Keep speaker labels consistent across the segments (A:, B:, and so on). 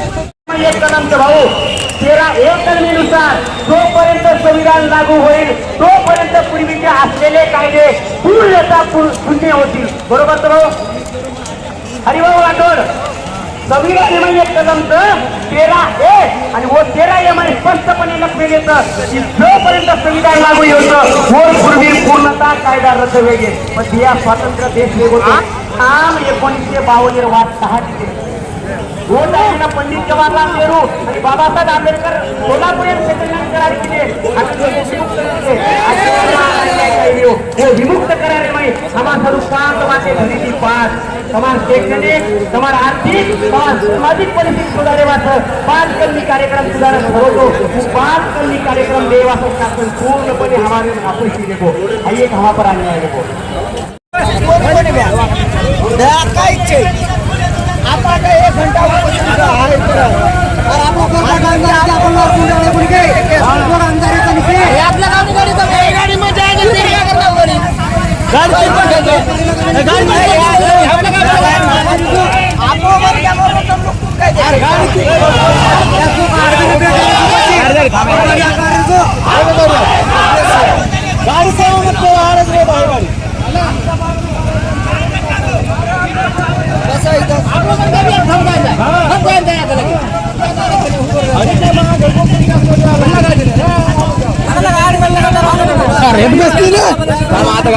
A: एक कलमचे भाऊ तेरा एक कलमीनुसार जोपर्यंत संविधान लागू होईल तोपर्यंत पूर्वीचे असलेले कायदे पूर्णता पू- शून्य होतील. बरोबर तर भाऊ? हरिभाऊ राठोड संविधान एम एक कलमचं तेरा ए आणि वो तेरा एम स्पष्टपणे लक्षवेल येतं की जोपर्यंत संविधान लागू होतं पूर्वी पूर्णता कायदा रद्द वेगे पण या स्वातंत्र्य देश वेगळं आम एकोणीसशे बावन्न वाट सहा केले वोट आहे ना पंडित जवाहरलाल नेहरू आणि बाबासाहेब आंबेडकर सोलापुर सेटलमेंट करार केले आणि ते हो, विमुक्त केले. आणि हे विमुक्त करारे माही समाज सर्वसांत वाटे खरेदी पाच. समाज शैक्षणिक समाज आर्थिक समाज सामाजिक परिस्थिती सुधारे वाटत. पाच कलमी कार्यक्रम सुधारक ठरवतो. पाच कलमी कार्यक्रम देवाचं शासन पूर्णपणे हमारे अपेक्षित देखो हा एक हवा पर अन्याय देखो
B: आता काय एक घंटा उपोषण
C: गाडी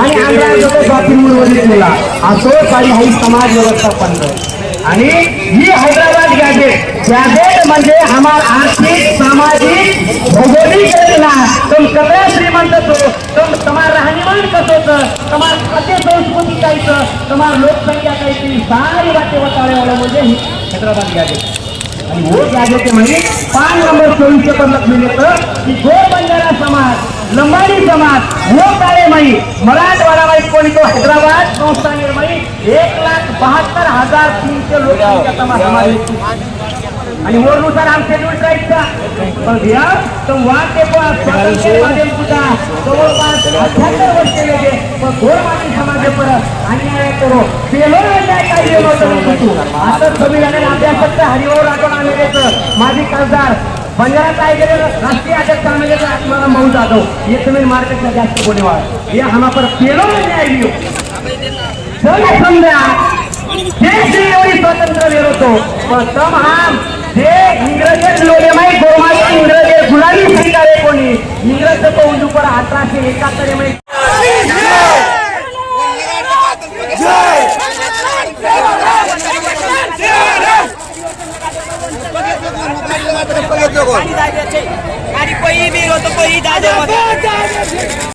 A: आणि आंध्राजोगं स्वातंत्र्य उर्वरित केला असो काही हाई समाज व्यवस्थापन आणि ही हैदराबाद गॅजेट गॅजेट म्हणजे आम्हाला आर्थिक सामाजिक भौगोलिक तुम सगळ्या श्रीमंत तो. तुम तुम्हाला राहणीमान कसं होतं तुम्हाला वर्तमान लोकसंख्या काहीतरी सारी वाटे वटाळ्यावाला म्हणजे हैदराबाद गॅजेट आणि वो गॅजेट म्हणजे पाच नंबर चोवीसशे पण लक्ष्मी की जो बंजारा समाज लंबाडी समाज वो काळे माई मराठवाडा माई कोणी तो हैदराबाद संस्था निर्माई एक लाख बहात्तर हजार तीनशे लोकसंख्या समाज समाज आणि वरनुसार आमचे शेड्यूल ट्राईबचा पण घ्या तर वाद स्वातंत्र्य सुद्धा जवळपास अठ्याहत्तर वर्ष गेले. पण समाज परत अन्याय करो. पेलो अन्याय काही गेलो होतं आता संविधानाने अभ्यासक हरिभाऊ राठोड आमेदेचं माजी खासदार बंजारा काय राष्ट्रीय अध्यक्ष आम्ही आत्माराम भाऊ जाधव. ये तुम्ही मार्केटला जास्त बोलेवाळ ये हमापर पेलो अन्याय लियो सगळे समजा देश एवढी स्वातंत्र्य मिळवतो पण तम हा जे इंग्रज लोले माही गोमाई इंग्रज गुलामी स्वीकारे कोणी इंग्रज तो उंदूपर अठराशे एकाहत्तर मध्ये
B: गाडी पही बी होतं पही दादे